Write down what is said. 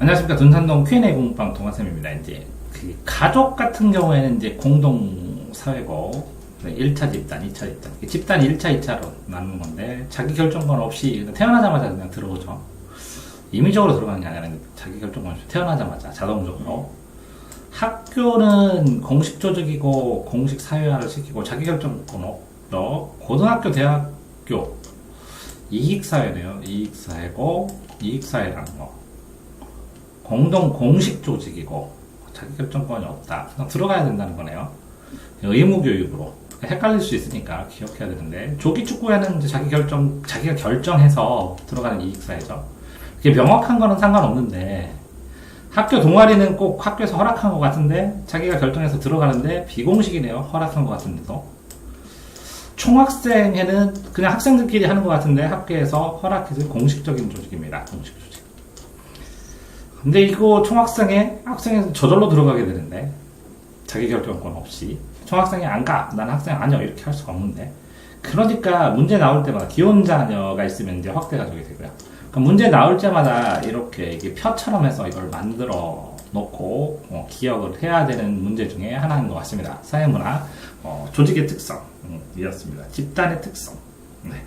안녕하십니까 둔산동 Q&A 공부방 동아쌤입니다. 이제 그 가족 같은 경우에는 이제 공동 사회고 1차 집단, 2차 집단. 집단이 1차, 2차로 나누는 건데 자기 결정권 없이 태어나자마자 그냥 들어오죠. 임의적으로 들어가는 게 아니라 자기 결정권 없이 태어나자마자 자동적으로 학교는 공식 조직이고 공식 사회화를 시키고 자기 결정권 없어 고등학교, 대학교 이익사회네요. 이익사회고 이익사회라는 거. 공동 공식 조직이고 자기 결정권이 없다. 그냥 들어가야 된다는 거네요. 의무 교육으로 헷갈릴 수 있으니까 기억해야 되는데 조기 축구에는 이제 자기 결정 자기가 결정해서 들어가는 이익사회죠. 이게 명확한 거는 상관없는데 학교 동아리는 꼭 학교에서 허락한 것 같은데 자기가 결정해서 들어가는데 비공식이네요. 허락한 것 같은데도 총학생회는 그냥 학생들끼리 하는 것 같은데 학교에서 허락해준 공식적인 조직입니다. 공식 조직. 근데 이거 총학생회 학생회 저절로 들어가게 되는데 자기 결정권 없이 총학생회 안 가. 난 학생 아니야. 이렇게 할 수가 없는데. 그러니까 문제 나올 때마다 기혼 자녀가 있으면 이제 확대 가족이 되고요. 그러니까 문제 나올 때마다 이렇게 이게 표처럼 해서 이걸 만들어 놓고 어, 기억을 해야 되는 문제 중에 하나인 것 같습니다. 사회문화 어, 조직의 특성이었습니다. 집단의 특성. 네.